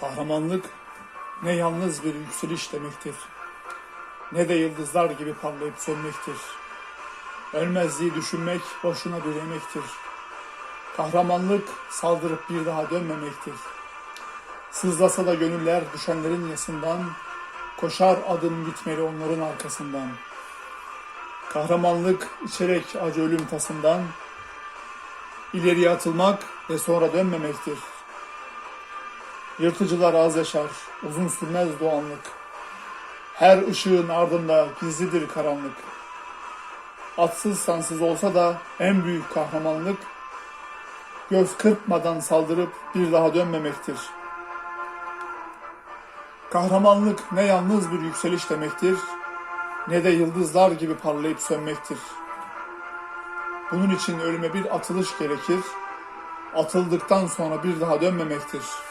Kahramanlık ne yalnız bir yükseliş demektir. Ne de yıldızlar gibi parlayıp sönmektir. Ölmezliği düşünmek boşuna bir emektir. Kahramanlık saldırıp bir daha dönmemektir. Sızlasa da gönüller düşenlerin yasından, koşar adım gitmeli onların arkasından. Kahramanlık içerek acı ölüm tasından, ileriye atılmak ve sonra dönmemektir. Yırtıcılar az yaşar, uzun sürmez doğanlık. Her ışığın ardında gizlidir karanlık. Atsız sansız olsa da en büyük kahramanlık, göz kırpmadan saldırıp bir daha dönmemektir. Kahramanlık ne yalnız bir yükseliş demektir, ne de yıldızlar gibi parlayıp sönmektir. Bunun için ölüme bir atılış gerekir, atıldıktan sonra bir daha dönmemektir.''